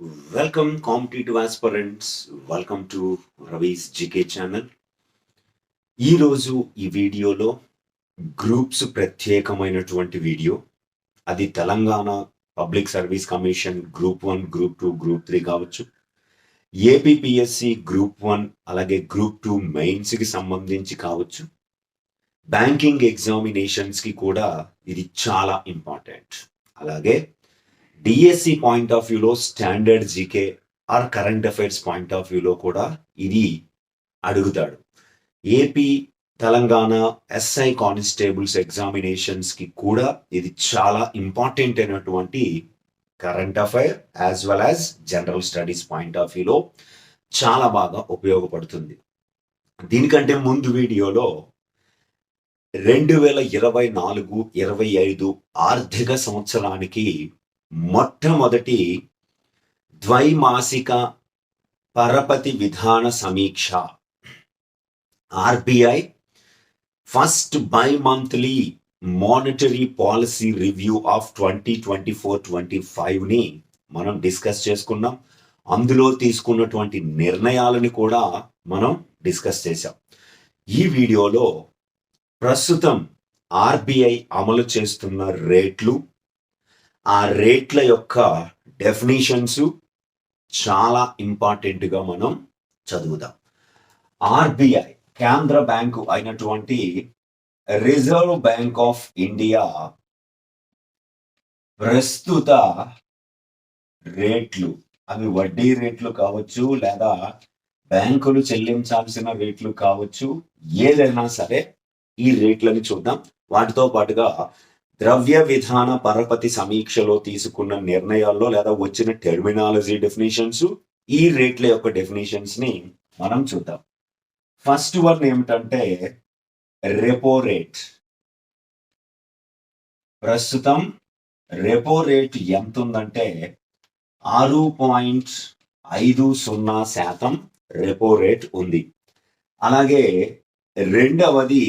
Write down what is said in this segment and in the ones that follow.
Welcome, competitive aspirants. Welcome to Ravi's GK channel ఈరోజు ఈ వీడియోలో గ్రూప్స్ ప్రత్యేకమైనటువంటి వీడియో. అది Telangana public service commission group one group two group three కావచ్చు. APPSC group one అలాగే group two మెయిన్స్కి సంబంధించి కావచ్చు. బ్యాంకింగ్ ఎగ్జామినేషన్స్కి కూడా ఇది చాలా ఇంపార్టెంట్ అలాగే డిఎస్సి పాయింట్ ఆఫ్ వ్యూలో standard GK or current affairs point of వ్యూలో కూడా ఇది అడుగుతాడు. ఏపీ తెలంగాణ ఎస్ఐ కానిస్టేబుల్స్ ఎగ్జామినేషన్స్కి కూడా ఇది చాలా ఇంపార్టెంట్ అయినటువంటి current affair as well as general studies point of వ్యూలో చాలా బాగా ఉపయోగపడుతుంది. దీనికంటే ముందు వీడియోలో రెండు వేల ఇరవై నాలుగు ఇరవై ఐదు ఆర్థిక సంవత్సరానికి మొట్టమొదటి ద్వైమాసిక పరపతి విధాన సమీక్ష. RBI first bimonthly monetary policy review of twenty twenty four twenty ఫైవ్ని మనం డిస్కస్ చేసుకున్నాం. అందులో తీసుకున్నటువంటి నిర్ణయాలను కూడా మనం డిస్కస్ చేశాం. ఈ వీడియోలో ప్రస్తుతం ఆర్బిఐ అమలు చేస్తున్న రేట్లు ఆ రేట్ల యొక్క డెఫినేషన్స్ చాలా ఇంపార్టెంట్గా మనం చదువుదాం. ఆర్బిఐ కేంద్ర బ్యాంకు అయినటువంటి రిజర్వ్ బ్యాంక్ ఆఫ్ ఇండియా ప్రస్తుత రేట్లు అవి వడ్డీ రేట్లు కావచ్చు లేదా బ్యాంకులు చెల్లించాల్సిన రేట్లు కావచ్చు ఏదైనా సరే ఈ రేట్లని చూద్దాం. వాటితో పాటుగా ద్రవ్య విధాన పరపతి సమీక్షలో తీసుకున్న నిర్ణయాల్లో లేదా వచ్చిన టెర్మినాలజీ డెఫినేషన్స్ ఈ రేట్ల యొక్క డెఫినేషన్స్ని మనం చూద్దాం. ఫస్ట్ వన్ ఏమిటంటే రెపో రేట్ ప్రస్తుతం రెపో రేట్ ఎంత ఉందంటే ఆరు పాయింట్ ఐదు సున్నా శాతం రెపో రేట్ ఉంది. అలాగే రెండవది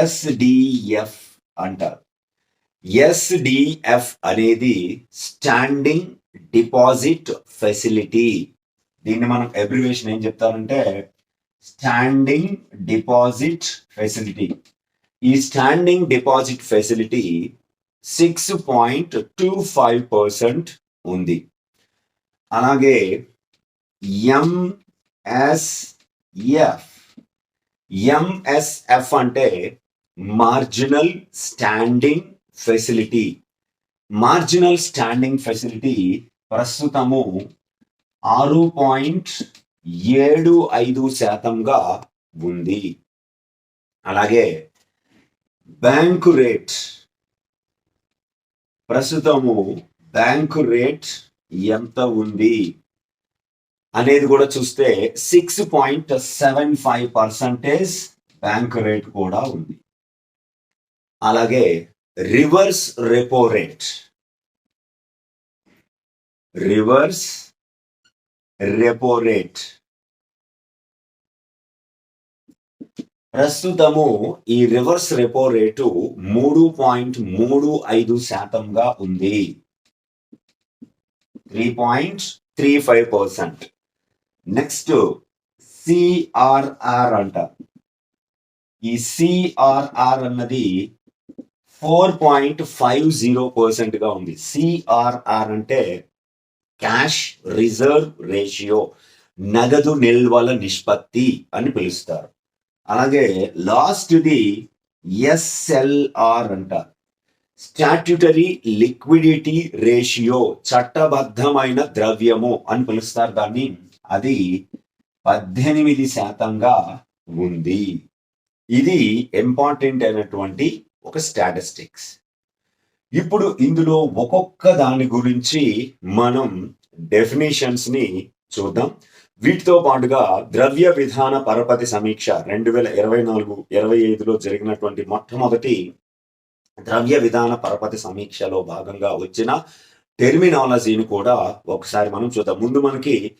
ఎస్డిఎఫ్ అంటారు. ఎస్డిఎఫ్ అనేది స్టాండింగ్ డిపాజిట్ ఫెసిలిటీ దీన్ని మనం అబ్రివేషన్ ఏం చెప్తారంటే స్టాండింగ్ డిపాజిట్ ఫెసిలిటీ ఈ standing deposit facility six point two five percent ఉంది. అలాగే ఎంఎస్ఎఫ్ ఎంఎస్ఎఫ్ అంటే marginal standing facility marginal standing facility ప్రస్తుతము ఆరు పాయింట్ ఏడు ఐదు శాతంగా ఉంది. అలాగే బ్యాంకు రేట్ ప్రస్తుతము బ్యాంకు రేట్ ఎంత ఉంది అనేది కూడా చూస్తే six point seven five percentage bank rate కూడా ఉంది. అలాగే reverse repo rate. Reverse repo rate. ప్రస్తుతము ఈ రివర్స్ రెపో రేటు మూడు పాయింట్ మూడు ఐదు శాతంగా ఉంది. Three point three five percent. Next CRR అంట ఈ సిఆర్ఆర్ అన్నది ఫోర్ పాయింట్ ఫైవ్ జీరో పర్సెంట్గా ఉంది. సిఆర్ఆర్ అంటే క్యాష్ రిజర్వ్ రేషియో నగదు నిల్వల నిష్పత్తి అని పిలుస్తారు. అలాగే లాస్ట్ది ఎస్ఎల్ఆర్ అంటారు స్టాట్యుటరీ లిక్విడిటీ రేషియో చట్టబద్ధమైన ద్రవ్యము అని పిలుస్తారు. దాన్ని అది పద్దెనిమిది శాతంగా ఉంది. ఇది ఇంపార్టెంట్ అయినటువంటి ఒక స్టాటిస్టిక్స్ ఇప్పుడు ఇందులో ఒక్కొక్క దాని గురించి మనం డెఫినేషన్స్ని చూద్దాం. వీటితో పాటుగా ద్రవ్య విధాన పరపతి సమీక్ష రెండు వేల ఇరవై నాలుగు ఇరవై ఐదులో జరిగినటువంటి మొట్టమొదటి ద్రవ్య విధాన పరపతి సమీక్షలో భాగంగా వచ్చిన టెర్మినాలజీని కూడా ఒకసారి మనం చూద్దాం. ముందు మనకి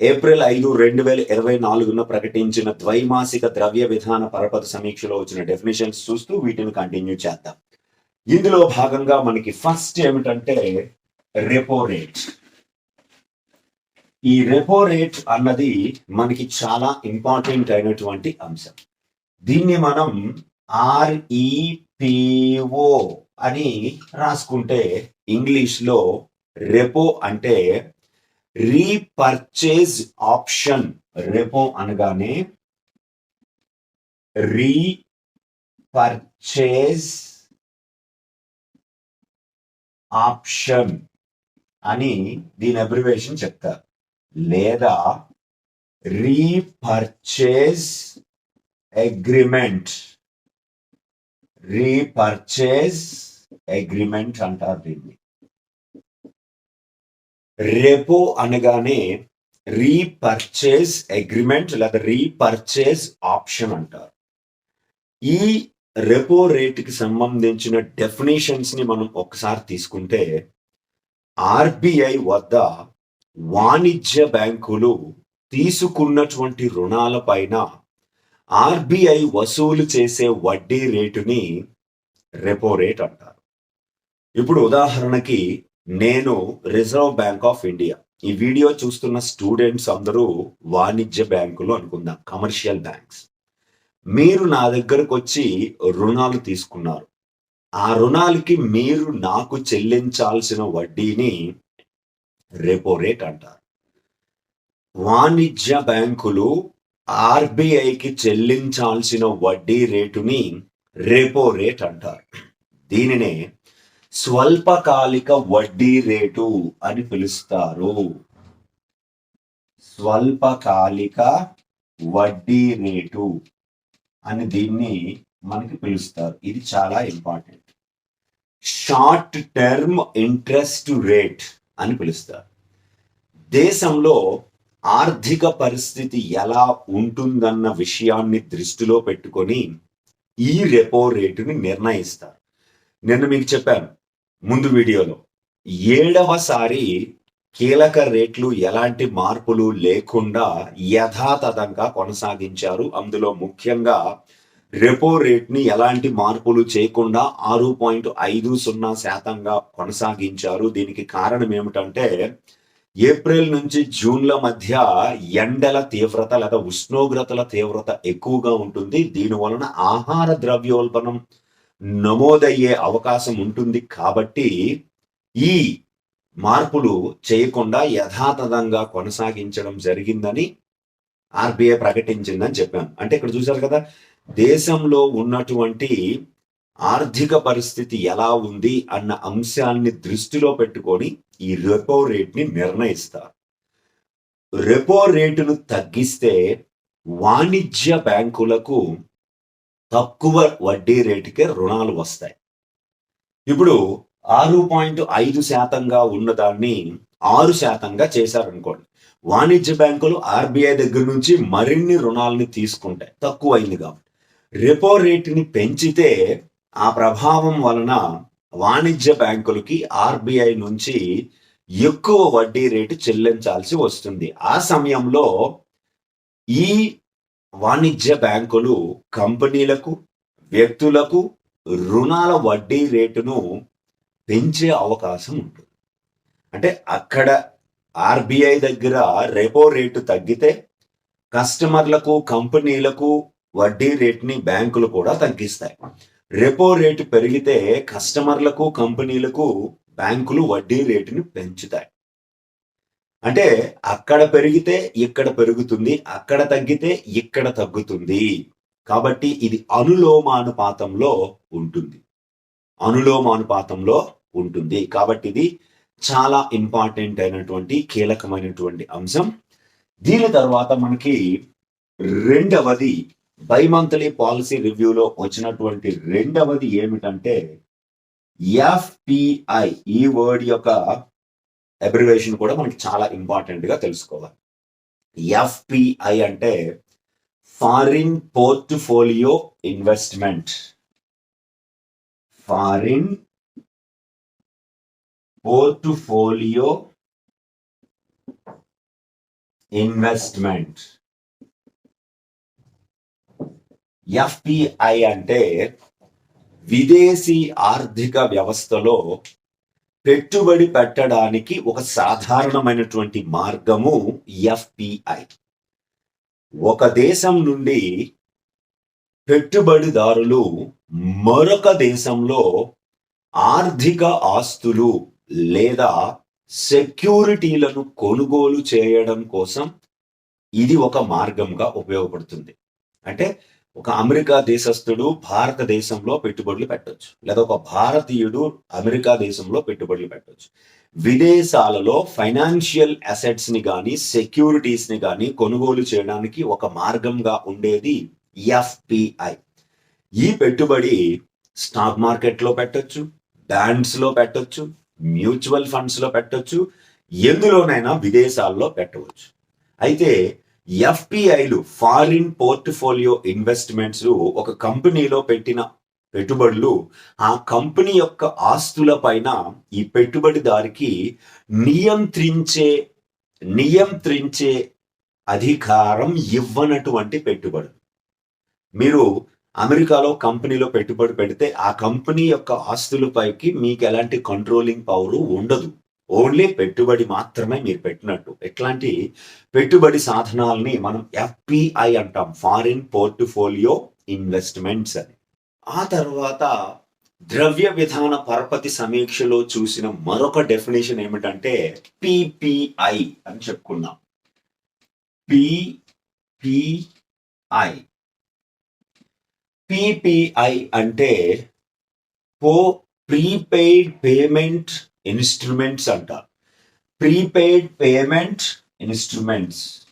ఏప్రిల్ ఐదు రెండు వేల ఇరవై నాలుగున ప్రకటించిన ద్వైమాసిక ద్రవ్య విధాన పరపతి సమీక్షలో వచ్చిన డెఫినేషన్స్ చూస్తూ వీటిని కంటిన్యూ చేద్దాం. ఇందులో భాగంగా మనకి ఫస్ట్ ఏమిటంటే రెపో రేట్ ఈ రెపో రేట్ అన్నది మనకి చాలా ఇంపార్టెంట్ అయినటువంటి అంశం. దీన్ని మనం ఆర్ఈపిఓ అని రాసుకుంటే ఇంగ్లీష్లో రెపో అంటే రీపర్చేజ్ ఆప్షన్ రెపో అనగానే రీపర్చేజ్ ఆప్షన్ అని దీని అబ్రివేషన్ చెప్తారు. లేదా రీపర్చేజ్ అగ్రిమెంట్. రీపర్చేజ్ అగ్రిమెంట్ అంటారు దీన్ని. రెపో అనగానే రీపర్చేస్ అగ్రిమెంట్ లేదా రీపర్చేస్ ఆప్షన్ అంటారు. ఈ రెపో రేటుకి సంబంధించిన డెఫినేషన్స్ని మనం ఒకసారి తీసుకుంటే ఆర్బీఐ వద్ద వాణిజ్య బ్యాంకులు తీసుకున్నటువంటి రుణాలపైన ఆర్బీఐ వసూలు చేసే వడ్డీ రేటుని రెపో రేట్ అంటారు. ఇప్పుడు ఉదాహరణకి నేను రిజర్వ్ బ్యాంక్ ఆఫ్ ఇండియా ఈ వీడియో చూస్తున్న స్టూడెంట్స్ అందరూ వాణిజ్య బ్యాంకులు అనుకుందాం కమర్షియల్ బ్యాంక్స్ మీరు నా దగ్గరకు వచ్చి రుణాలు తీసుకున్నారు. ఆ రుణాలకి మీరు నాకు చెల్లించాల్సిన వడ్డీని రెపో రేట్ అంటారు. వాణిజ్య బ్యాంకులు ఆర్బీఐకి చెల్లించాల్సిన వడ్డీ రేటుని రెపో రేట్ అంటారు. దీనినే స్వల్పకాలిక వడ్డీ రేటు అని పిలుస్తారు. స్వల్పకాలిక వడ్డీ రేటు అని దీన్ని మనకి పిలుస్తారు. ఇది చాలా important. Short term interest rate అని పిలుస్తారు. దేశంలో ఆర్థిక పరిస్థితి ఎలా ఉంటుందన్న విషయాన్ని దృష్టిలో పెట్టుకొని ఈ రెపో రేటుని నిర్ణయిస్తారు. నిన్న మీకు చెప్పాను ముందు వీడియోలో. ఏడవసారి కీలక రేట్లు ఎలాంటి మార్పులు లేకుండా యథాతథంగా కొనసాగించారు. అందులో ముఖ్యంగా రెపో రేట్ని ఎలాంటి మార్పులు చేయకుండా ఆరు పాయింట్ ఐదు సున్నా శాతంగా కొనసాగించారు. దీనికి కారణం ఏమిటంటే ఏప్రిల్ నుంచి జూన్ల మధ్య ఎండల తీవ్రత లేదా ఉష్ణోగ్రతల తీవ్రత ఎక్కువగా ఉంటుంది. దీని వలన ఆహార ద్రవ్యోల్బణం నమోదయ్యే అవకాశం ఉంటుంది కాబట్టి ఈ మార్పులు చేయకుండా యథాతథంగా కొనసాగించడం జరిగిందని ఆర్బీఐ ప్రకటించిందని చెప్పాను అంటే ఇక్కడ చూశారు కదా దేశంలో ఉన్నటువంటి ఆర్థిక పరిస్థితి ఎలా ఉంది అన్న అంశాన్ని దృష్టిలో పెట్టుకొని ఈ రెపో రేట్ని నిర్ణయిస్తారు. రెపో రేటును తగ్గిస్తే వాణిజ్య బ్యాంకులకు తక్కువ వడ్డీ రేటుకే రుణాలు వస్తాయి. ఇప్పుడు ఆరు పాయింట్ ఐదు శాతంగా ఉన్నదాన్ని ఆరు శాతంగా చేశారనుకోండి. వాణిజ్య బ్యాంకులు ఆర్బీఐ దగ్గర నుంచి మరిన్ని రుణాలని తీసుకుంటాయి. తక్కువ అయింది కాబట్టి. రెపో రేటుని పెంచితే ఆ ప్రభావం వలన వాణిజ్య బ్యాంకులకి ఆర్బీఐ నుంచి ఎక్కువ వడ్డీ రేటు చెల్లించాల్సి వస్తుంది. ఆ సమయంలో ఈ వాణిజ్య బ్యాంకులు కంపెనీలకు వ్యక్తులకు రుణాల వడ్డీ రేటును పెంచే అవకాశం ఉంటుంది. అంటే అక్కడ ఆర్బీఐ దగ్గర రెపో రేటు తగ్గితే కస్టమర్లకు కంపెనీలకు వడ్డీ రేట్ని బ్యాంకులు కూడా తగ్గిస్తాయి. రెపో రేటు పెరిగితే కస్టమర్లకు కంపెనీలకు బ్యాంకులు వడ్డీ రేటుని పెంచుతాయి. అంటే అక్కడ పెరిగితే ఇక్కడ పెరుగుతుంది అక్కడ తగ్గితే ఇక్కడ తగ్గుతుంది. కాబట్టి ఇది అనులోమానుపాతంలో ఉంటుంది. అనులోమానుపాతంలో ఉంటుంది. కాబట్టి ఇది చాలా ఇంపార్టెంట్ అయినటువంటి కీలకమైనటువంటి అంశం. దీని తర్వాత మనకి రెండవది బై మంత్లీ పాలసీ రివ్యూలో వచ్చినటువంటి రెండవది ఏమిటంటే ఎఫ్పిఐ ఈ వర్డ్ యొక్క అబ్రివేషన్ కూడా మనకి చాలా ఇంపార్టెంట్గా తెలుసుకోవాలి. ఎఫ్పిఐ అంటే foreign portfolio investment foreign portfolio investment FPI అంటే విదేశీ ఆర్థిక వ్యవస్థలో పెట్టుబడి పెట్టడానికి ఒక సాధారణమైనటువంటి మార్గము ఎఫ్పిఐ ఒక దేశం నుండి పెట్టుబడిదారులు మరొక దేశంలో ఆర్థిక ఆస్తులు లేదా సెక్యూరిటీలను కొనుగోలు చేయడం కోసం ఇది ఒక మార్గంగా ఉపయోగపడుతుంది. అంటే ఒక అమెరికా దేశస్థుడు భారతదేశంలో పెట్టుబడులు పెట్టవచ్చు లేదా ఒక భారతీయుడు అమెరికా దేశంలో పెట్టుబడులు పెట్టవచ్చు విదేశాలలో ఫైనాన్షియల్ అసెట్స్ని కానీ సెక్యూరిటీస్ని కానీ కొనుగోలు చేయడానికి ఒక మార్గంగా ఉండేది ఎఫ్పిఐ ఈ పెట్టుబడి స్టాక్ మార్కెట్లో పెట్టొచ్చు బ్యాండ్స్లో పెట్టొచ్చు మ్యూచువల్ ఫండ్స్లో పెట్టొచ్చు ఎందులోనైనా విదేశాల్లో పెట్టవచ్చు. అయితే ఎఫ్పిఐలు ఫారిన్ పోర్ట్ఫోలియో ఇన్వెస్ట్మెంట్స్ ఒక కంపెనీలో పెట్టిన పెట్టుబడులు ఆ కంపెనీ యొక్క ఆస్తుల పైన ఈ పెట్టుబడిదారికి నియంత్రించే నియంత్రించే అధికారం ఇవ్వనటువంటి పెట్టుబడులు. మీరు అమెరికాలో కంపెనీలో పెట్టుబడి పెడితే ఆ కంపెనీ యొక్క ఆస్తులపైకి మీకు ఎలాంటి కంట్రోలింగ్ పవర్ ఉండదు. ఓన్లీ పెట్టుబడి మాత్రమే మీరు పెట్టినట్టు. ఎట్లాంటి? పెట్టుబడి సాధనాలని మనం ఎఫ్పిఐ అంటాం. ఫారిన్ పోర్ట్ఫోలియో ఇన్వెస్ట్మెంట్స్ అని. ఆ తర్వాత ద్రవ్య విధాన పరపతి సమీక్షలో చూసిన మరొక డెఫినేషన్ ఏమిటంటే పిపిఐ అని చెప్పుకున్నాం పిపిఐ. పిపిఐ అంటే పో ప్రీపెయిడ్ పేమెంట్ ఇన్స్ట్రుమెంట్స్ అంటారు ప్రీపెయిడ్ పేమెంట్ ఇన్స్ట్రుమెంట్స్.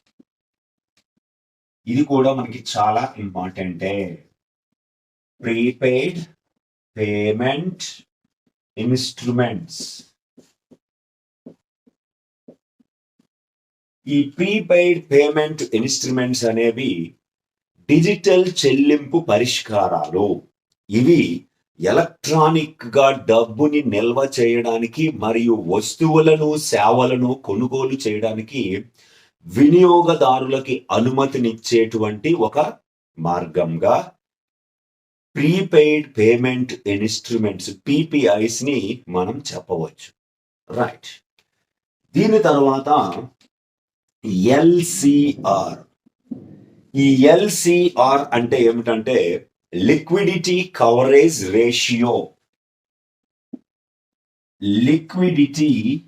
ఇది కూడా మనకి చాలా ఇంపార్టెంటే. Prepaid payment instruments. ఈ ప్రీపెయిడ్ పేమెంట్ ఇన్స్ట్రుమెంట్స్ అనేవి డిజిటల్ చెల్లింపు పరిష్కారాలు. ఇవి ఎలక్ట్రానిక్గా డబ్బుని నిల్వ చేయడానికి మరియు వస్తువులను సేవలను కొనుగోలు చేయడానికి వినియోగదారులకి అనుమతినిచ్చేటువంటి ఒక మార్గంగా ప్రీపెయిడ్ పేమెంట్ ఇన్స్ట్రుమెంట్స్ పిపిఐస్ని మనం చెప్పవచ్చు. రైట్. దీని తర్వాత ఎల్సిఆర్. ఈ ఎల్సిఆర్ అంటే ఏమిటంటే liquidity coverage ratio. Liquidity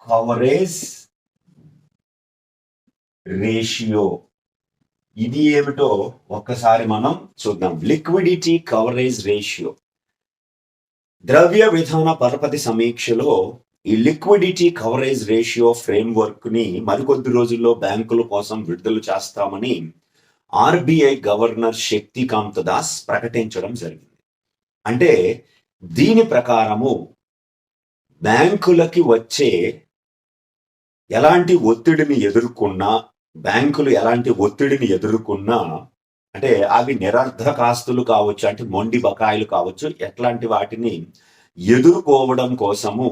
coverage ratio. ఇది ఏమిటో ఒక్కసారి మనం చూద్దాం. Liquidity coverage ratio. ద్రవ్య విధాన పరపతి సమీక్షలో ఈ లిక్విడిటీ కవరేజ్ రేషియో ఫ్రేమ్వర్క్ని మరికొద్ది రోజుల్లో బ్యాంకుల కోసం విడుదల చేస్తామని ఆర్బీఐ గవర్నర్ శక్తికాంత దాస్ ప్రకటించడం జరిగింది. అంటే దీని ప్రకారము బ్యాంకులకి వచ్చే ఎలాంటి ఒత్తిడిని ఎదుర్కొన్నా బ్యాంకులు ఎలాంటి ఒత్తిడిని ఎదుర్కొన్నా అంటే అవి నిరర్ధకాస్తులు కావచ్చు అంటే మొండి బకాయిలు కావచ్చు ఎట్లాంటి వాటిని ఎదుర్కోవడం కోసము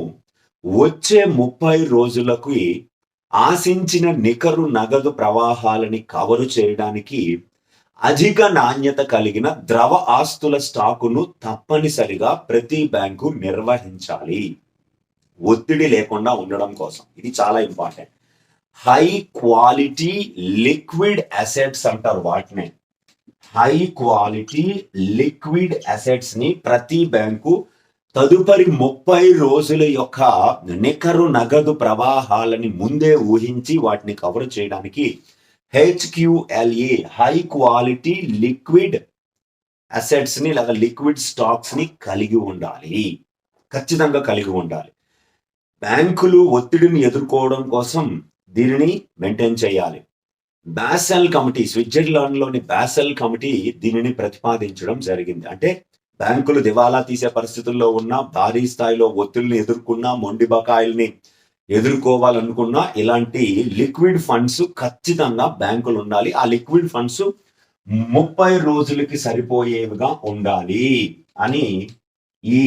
వచ్చే ముప్పై రోజులకు ఆశించిన నికరు నగదు ప్రవాహాలని కవరు చేయడానికి అధిక నాణ్యత కలిగిన ద్రవ ఆస్తుల స్టాకును తప్పనిసరిగా ప్రతి బ్యాంకు నిర్వహించాలి. ఒత్తిడి లేకుండా ఉండడం కోసం. ఇది చాలా important. High quality liquid assets అంటారు వాటిని. హై క్వాలిటీ లిక్విడ్ అసెట్స్ని ప్రతి బ్యాంకు తదుపరి ముప్పై రోజుల యొక్క నికరు నగదు ప్రవాహాలని ముందే ఊహించి వాటిని కవర్ చేయడానికి హెచ్క్యూఎల్ఏ హై క్వాలిటీ లిక్విడ్ అసెట్స్ని లేదా లిక్విడ్ స్టాక్స్ని కలిగి ఉండాలి. ఖచ్చితంగా కలిగి ఉండాలి. బ్యాంకులు ఒత్తిడిని ఎదుర్కోవడం కోసం దీనిని మెయింటైన్ చేయాలి. బాసెల్ కమిటీ స్విట్జర్లాండ్లోని బాసెల్ కమిటీ దీనిని ప్రతిపాదించడం జరిగింది. అంటే బ్యాంకులు దివాలా తీసే పరిస్థితుల్లో ఉన్న భారీ స్థాయిలో ఒత్తిడిని ఎదుర్కొన్నా మొండి బకాయిల్ని ఎదుర్కోవాలనుకున్నా ఇలాంటి లిక్విడ్ ఫండ్స్ ఖచ్చితంగా బ్యాంకులు ఉండాలి. ఆ లిక్విడ్ ఫండ్స్ ముప్పై రోజులకి సరిపోయేవిగా ఉండాలి అని ఈ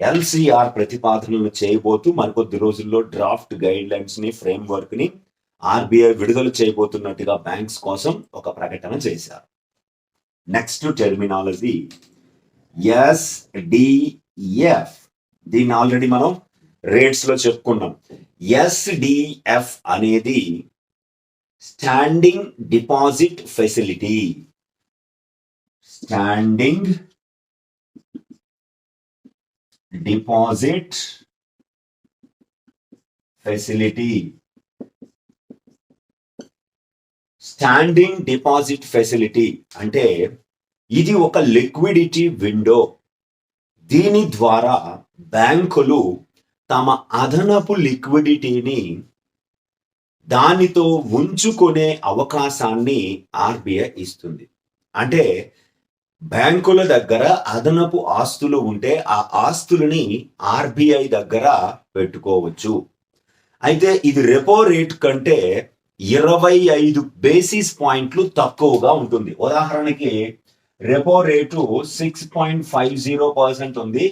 ఎల్సిఆర్ ప్రతిపాదనలు చేయబోతూ మరికొద్ది రోజుల్లో డ్రాఫ్ట్ గైడ్ లైన్స్ని ఫ్రేమ్వర్క్ని ఆర్బీఐ విడుదల చేయబోతున్నట్టుగా బ్యాంక్స్ కోసం ఒక ప్రకటన చేశారు. Next terminology. ఎస్డిఎఫ్ దీన్ని ఆల్రెడీ మనం రేట్స్లో చెప్పుకున్నాం. ఎస్డిఎఫ్ అనేది standing deposit facility standing deposit facility standing deposit facility అంటే ఇది ఒక లిక్విడిటీ విండో. దీని ద్వారా బ్యాంకులు తమ అదనపు లిక్విడిటీని దానితో ఉంచుకునే అవకాశాన్ని ఆర్బీఐ ఇస్తుంది. అంటే బ్యాంకుల దగ్గర అదనపు ఆస్తులు ఉంటే ఆ ఆస్తులని ఆర్బీఐ దగ్గర పెట్టుకోవచ్చు. అయితే ఇది రెపో రేట్ కంటే ఇరవై ఐదు బేసిస్ పాయింట్లు తక్కువగా ఉంటుంది. ఉదాహరణకి repo rate six point five zero percent ఉంది.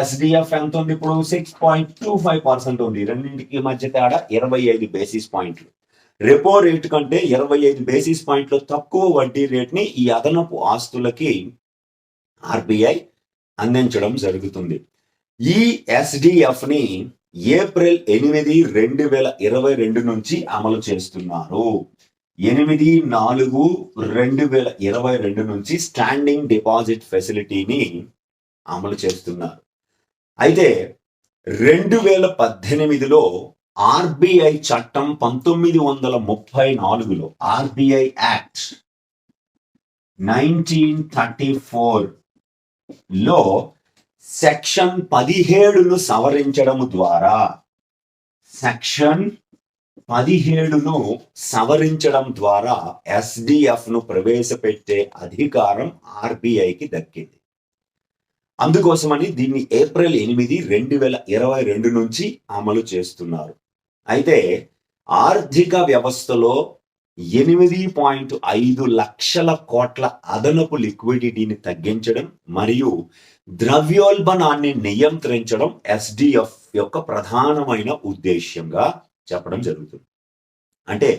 ఎస్డిఎఫ్ ఎంత ఉంది ఇప్పుడు? Six point two five percent ఉంది. రెండింటికి మధ్య తేడా ఇరవై ఐదు బేసిస్ పాయింట్లు రెపో రేట్ కంటే ఇరవై ఐదు బేసిస్ పాయింట్లు తక్కువ వడ్డీ రేట్ని ఈ అదనపు ఆస్తులకి ఆర్బిఐ అందించడం జరుగుతుంది. ఈ ఎస్డిఎఫ్ని ఏప్రిల్ ఎనిమిది రెండు వేల ఇరవై రెండు నుంచి అమలు చేస్తున్నారు. ఎనిమిది నాలుగు రెండు వేల ఇరవై రెండు నుంచి స్టాండింగ్ డిపాజిట్ ఫెసిలిటీని అమలు చేస్తున్నారు. అయితే రెండు వేల పద్దెనిమిదిలో ఆర్బిఐ చట్టం పంతొమ్మిది వందల ముప్పై నాలుగులో ఆర్బిఐ యాక్ట్ నైన్టీన్ థర్టీ ఫోర్లో సెక్షన్ పదిహేడును సవరించడం ద్వారా సెక్షన్ పదిహేడును సవరించడం ద్వారా ఎస్డిఎఫ్ను ప్రవేశపెట్టే అధికారం ఆర్బీఐకి దక్కింది. అందుకోసమని దీన్ని ఏప్రిల్ ఎనిమిది రెండు వేల ఇరవై రెండు నుంచి అమలు చేస్తున్నారు. అయితే ఆర్థిక వ్యవస్థలో ఎనిమిది పాయింట్ ఐదు లక్షల కోట్ల అదనపు లిక్విడిటీని తగ్గించడం మరియు ద్రవ్యోల్బణాన్ని నియంత్రించడం ఎస్డిఎఫ్ యొక్క ప్రధానమైన ఉద్దేశ్యంగా చెప్పడం జరుగుతుంది. అంటే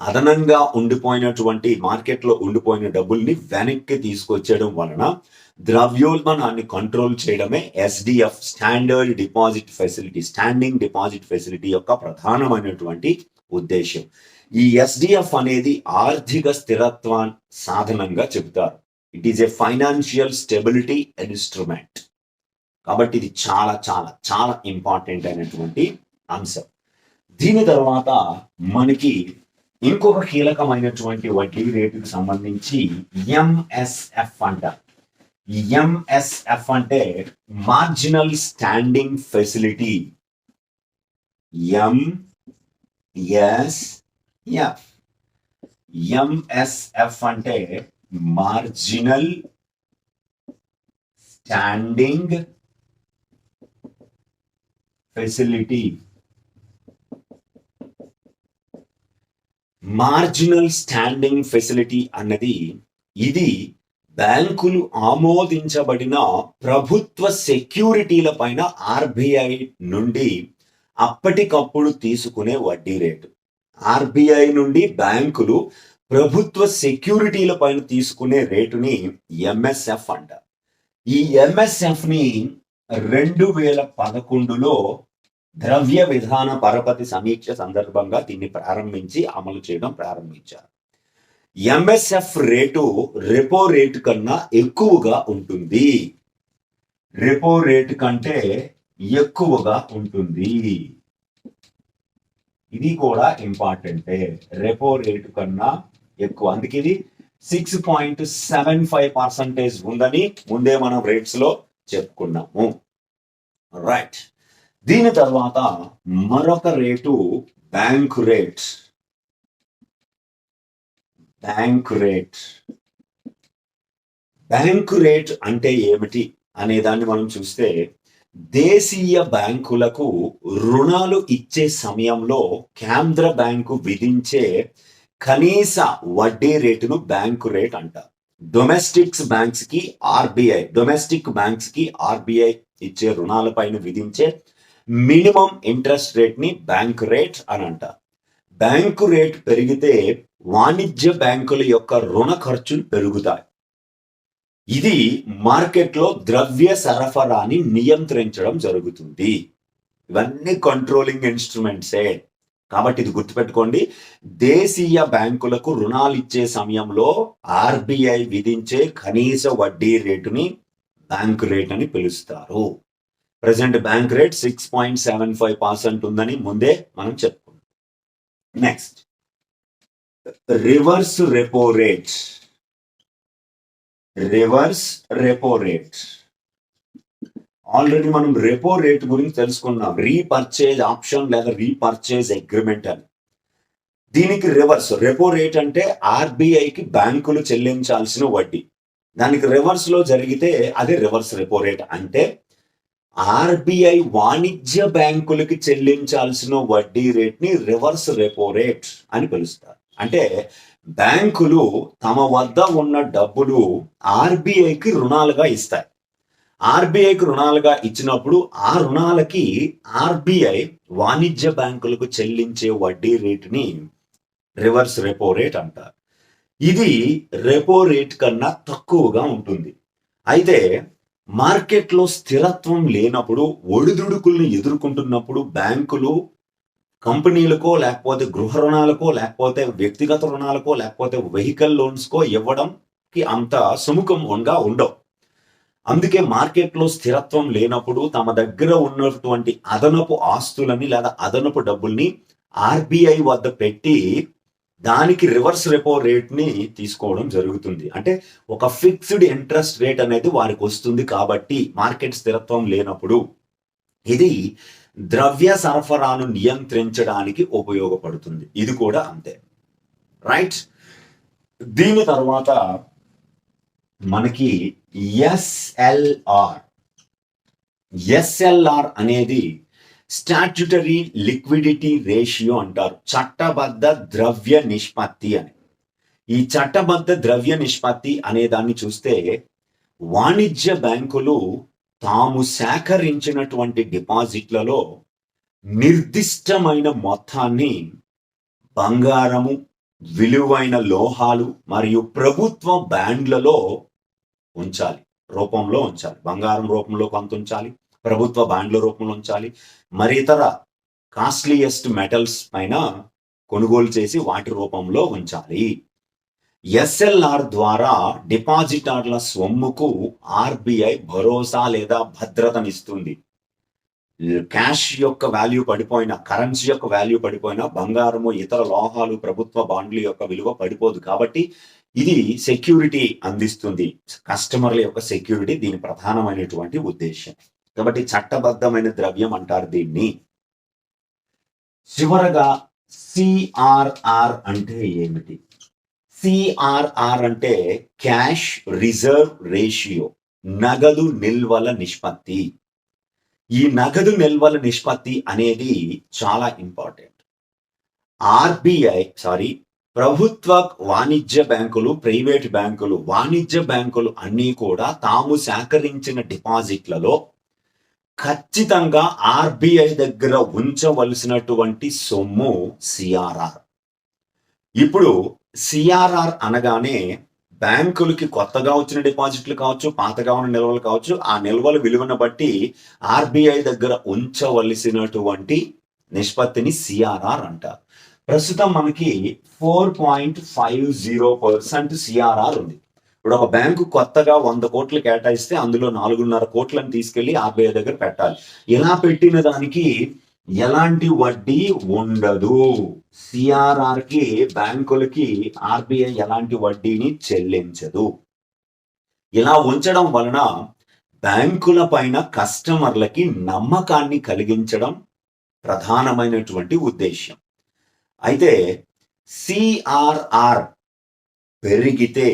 అదనంగా ఉండిపోయినటువంటి మార్కెట్లో ఉండిపోయిన డబ్బుల్ని వెనక్కి తీసుకొచ్చేయడం వలన ద్రవ్యోల్బణాన్ని కంట్రోల్ చేయడమే SDF standard deposit facility standing deposit facility యొక్క ప్రధానమైనటువంటి ఉద్దేశం ఈ ఎస్డిఎఫ్ అనేది ఆర్థిక స్థిరత్వాన్ని సాధనంగా చెబుతారు. It is a financial stability instrument కాబట్టి ఇది చాలా చాలా చాలా ఇంపార్టెంట్ అయినటువంటి అంశం. దీని తర్వాత మనకి ఇంకొక కీలకమైనటువంటి వడ్డీ రేటుకు సంబంధించి ఎంఎస్ఎఫ్ అంట. ఎంఎస్ఎఫ్ అంటే marginal standing facility MSF MSF అంటే marginal standing facility marginal standing facility అన్నది ఇది బ్యాంకులు ఆమోదించబడిన ప్రభుత్వ సెక్యూరిటీల పైన ఆర్బిఐ నుండి అప్పటికప్పుడు తీసుకునే వడ్డీ రేటు. ఆర్బిఐ నుండి బ్యాంకులు ప్రభుత్వ సెక్యూరిటీల పైన తీసుకునే రేటుని ఎంఎస్ఎఫ్ అంట. ఈ ఎంఎస్ఎఫ్ని రెండు వేల పదకొండులో ద్రవ్య విధాన పరపతి సమీక్ష సందర్భంగా దీన్ని ప్రారంభించి అమలు చేయడం ప్రారంభించారు. ఎంఎస్ఎఫ్ రేటు రెపో రేటు కన్నా ఎక్కువగా ఉంటుంది. రెపో రేటు కంటే ఎక్కువగా ఉంటుంది. ఇది కూడా ఇంపార్టెంటే. రెపో రేటు కన్నా ఎక్కువ. అందుకే ఇది six point seven five percentage ఉందని ముందే మనం రేట్స్లో చెప్పుకున్నాము. రైట్ దీని తర్వాత మరొక rate bank rate. Bank rate. Bank rate అంటే ఏమిటి అనే దాన్ని మనం చూస్తే దేశీయ బ్యాంకులకు రుణాలు ఇచ్చే సమయంలో కేంద్ర బ్యాంకు విధించే కనీస వడ్డీ రేటును బ్యాంకు రేట్ అంటారు డొమెస్టిక్స్ బ్యాంక్స్కి ఆర్బిఐ డొమెస్టిక్ బ్యాంక్స్కి ఆర్బిఐ ఇచ్చే రుణాలపైన విధించే మినిమం ఇంట్రెస్ట్ రేట్ని బ్యాంక్ రేట్ అని అంటారు బ్యాంకు రేట్ పెరిగితే వాణిజ్య బ్యాంకుల యొక్క రుణ ఖర్చులు పెరుగుతాయి. ఇది మార్కెట్లో ద్రవ్య సరఫరాని నియంత్రించడం జరుగుతుంది. ఇవన్నీ కంట్రోలింగ్ ఇన్స్ట్రుమెంట్సే కాబట్టి ఇది గుర్తుపెట్టుకోండి దేశీయ బ్యాంకులకు రుణాలు ఇచ్చే సమయంలో ఆర్బిఐ విధించే కనీస వడ్డీ రేటుని బ్యాంక్ రేట్ అని పిలుస్తారు. Present bank rate six point seven five percent ఉందని ముందే మనం చెప్పుకున్నాం. Next reverse repo rate reverse repo rate already మనం రెపో రేట్ గురించి తెలుసుకున్నాం. రీపర్చేజ్ ఆప్షన్ లేదా రీపర్చేజ్ అగ్రిమెంట్ అని. దీనికి రివర్స్ రెపో రేట్ అంటే ఆర్బీఐకి బ్యాంకులు చెల్లించాల్సిన వడ్డీ. దానికి రివర్స్లో జరిగితే అది రివర్స్ రెపో రేట్ అంటే ఆర్బిఐ వాణిజ్య బ్యాంకులకి చెల్లించాల్సిన వడ్డీ రేట్ని రివర్స్ రెపో రేట్ అని పిలుస్తారు. అంటే బ్యాంకులు తమ వద్ద ఉన్న డబ్బులు ఆర్బీఐకి రుణాలుగా ఇస్తాయి. ఆర్బీఐకి రుణాలుగా ఇచ్చినప్పుడు ఆ రుణాలకి ఆర్బీఐ వాణిజ్య బ్యాంకులకు చెల్లించే వడ్డీ రేటుని రివర్స్ రెపో రేట్ అంటారు. ఇది రెపో రేట్ కన్నా తక్కువగా ఉంటుంది. అయితే మార్కెట్లో స్థిరత్వం లేనప్పుడు ఒడిదుడుకుల్ని ఎదుర్కొంటున్నప్పుడు బ్యాంకులు కంపెనీలకో లేకపోతే గృహ రుణాలకో లేకపోతే వ్యక్తిగత రుణాలకో లేకపోతే వెహికల్ లోన్స్కో ఇవ్వడంకి అంత సుముఖంగా ఉండవు. అందుకే మార్కెట్లో స్థిరత్వం లేనప్పుడు తమ దగ్గర ఉన్నటువంటి అదనపు ఆస్తులని లేదా అదనపు డబ్బుల్ని ఆర్బీఐ వద్ద పెట్టి దానికి రివర్స్ రెపో రేట్ని తీసుకోవడం జరుగుతుంది. అంటే ఒక ఫిక్స్డ్ ఇంట్రెస్ట్ రేట్ అనేది వారికి వస్తుంది కాబట్టి మార్కెట్ స్థిరత్వం లేనప్పుడు ఇది ద్రవ్య సరఫరాను నియంత్రించడానికి ఉపయోగపడుతుంది. ఇది కూడా అంతే. రైట్ దీని తర్వాత మనకి ఎస్ఎల్ఆర్ ఎస్ఎల్ఆర్ అనేది స్టాట్యుటరీ లిక్విడిటీ రేషియో అంటారు. చట్టబద్ధ ద్రవ్య నిష్పత్తి అని. ఈ చట్టబద్ధ ద్రవ్య నిష్పత్తి అనే దాన్ని చూస్తే వాణిజ్య బ్యాంకులు తాము సేకరించినటువంటి డిపాజిట్లలో నిర్దిష్టమైన మొత్తాన్ని బంగారము విలువైన లోహాలు మరియు ప్రభుత్వ బ్యాండ్లలో ఉంచాలి. రూపంలో ఉంచాలి. బంగారం రూపంలో కొంత ఉంచాలి. ప్రభుత్వ బాండ్ల రూపంలో ఉంచాలి. మరి ఇతర కాస్ట్లీయెస్ట్ మెటల్స్ పైన కొనుగోలు చేసి వాటి రూపంలో ఉంచాలి. ఎస్ఎల్ఆర్ ద్వారా డిపాజిటర్ల సొమ్ముకు ఆర్బిఐ భరోసా లేదా భద్రతనిస్తుంది. క్యాష్ యొక్క వాల్యూ పడిపోయిన కరెన్సీ యొక్క వాల్యూ పడిపోయిన బంగారము ఇతర లోహాలు ప్రభుత్వ బాండ్ల యొక్క విలువ పడిపోదు. కాబట్టి ఇది సెక్యూరిటీ అందిస్తుంది. కస్టమర్ల యొక్క సెక్యూరిటీ దీని ప్రధానమైనటువంటి ఉద్దేశం. కాబట్టి చట్టబద్ధమైన ద్రవ్యం అంటారు దీన్ని. చివరగా సిఆర్ఆర్ అంటే ఏమిటి? సిఆర్ఆర్ అంటే క్యాష్ రిజర్వ్ రేషియో నగదు నిల్వల నిష్పత్తి. ఈ నగదు నిల్వల నిష్పత్తి అనేది చాలా ఇంపార్టెంట్. ఆర్బిఐ సారీ ప్రభుత్వ వాణిజ్య బ్యాంకులు ప్రైవేట్ బ్యాంకులు వాణిజ్య బ్యాంకులు అన్నీ కూడా తాము సేకరించిన డిపాజిట్లలో ఖచ్చితంగా ఆర్బిఐ దగ్గర ఉంచవలసినటువంటి సొమ్ము సిఆర్ఆర్. ఇప్పుడు సిఆర్ఆర్ అనగానే బ్యాంకులకి కొత్తగా వచ్చిన డిపాజిట్లు కావచ్చు పాతగా ఉన్న నిల్వలు కావచ్చు ఆ నిల్వల విలువను బట్టి ఆర్బిఐ దగ్గర ఉంచవలసినటువంటి నిష్పత్తిని సిఆర్ఆర్ అంటారు. ప్రస్తుతం మనకి four point five zero percent CRR ఉంది. ఇప్పుడు ఒక బ్యాంకు కొత్తగా వంద కోట్లు కేటాయిస్తే అందులో నాలుగున్నర కోట్లను తీసుకెళ్ళి ఆర్బీఐ దగ్గర పెట్టాలి. ఇలా పెట్టిన దానికి ఎలాంటి వడ్డీ ఉండదు. సిఆర్ఆర్కి బ్యాంకులకి ఆర్బీఐ ఎలాంటి వడ్డీని చెల్లించదు. ఇలా ఉంచడం వలన బ్యాంకుల పైన కస్టమర్లకి నమ్మకాన్ని కలిగించడం ప్రధానమైనటువంటి ఉద్దేశ్యం. అయితే సిఆర్ఆర్ పెరిగితే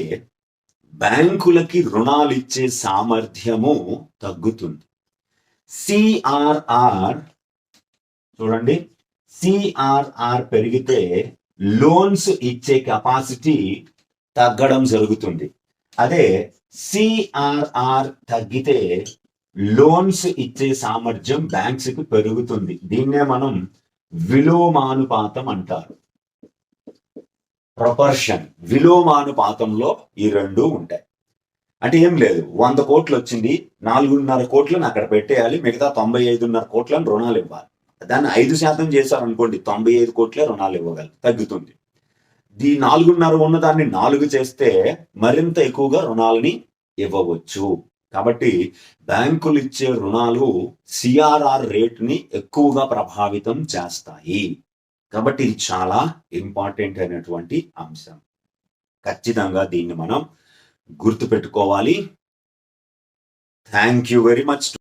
బ్యాంకులకి రుణాలు ఇచ్చే సామర్థ్యము తగ్గుతుంది. సిఆర్ఆర్ చూడండి. సిఆర్ఆర్ పెరిగితే లోన్స్ ఇచ్చే కెపాసిటీ తగ్గడం జరుగుతుంది. అదే సిఆర్ఆర్ తగ్గితే లోన్స్ ఇచ్చే సామర్థ్యం బ్యాంక్స్కి పెరుగుతుంది. దీన్నే మనం విలోమానుపాతం అంటారు. ప్రొపర్షన్ విలోమానుపాతంలో ఈ రెండు ఉంటాయి. అంటే ఏం లేదు వంద కోట్లు వచ్చింది నాలుగున్నర కోట్లను అక్కడ పెట్టేయాలి మిగతా తొంభై ఐదున్నర కోట్లను రుణాలు ఇవ్వాలి. దాన్ని ఐదు శాతం చేశారనుకోండి తొంభై ఐదు కోట్లే రుణాలు ఇవ్వగలరు తగ్గుతుంది. దీ నాలుగున్నర ఉన్నదాన్ని నాలుగు చేస్తే మరింత ఎక్కువగా రుణాలని ఇవ్వవచ్చు. కాబట్టి బ్యాంకులు ఇచ్చే రుణాలు సిఆర్ఆర్ రేటుని ఎక్కువగా ప్రభావితం చేస్తాయి. కాబట్టి ఇది చాలా ఇంపార్టెంట్ అయినటువంటి అంశం. ఖచ్చితంగా దీన్ని మనం గుర్తుపెట్టుకోవాలి. Thank you very much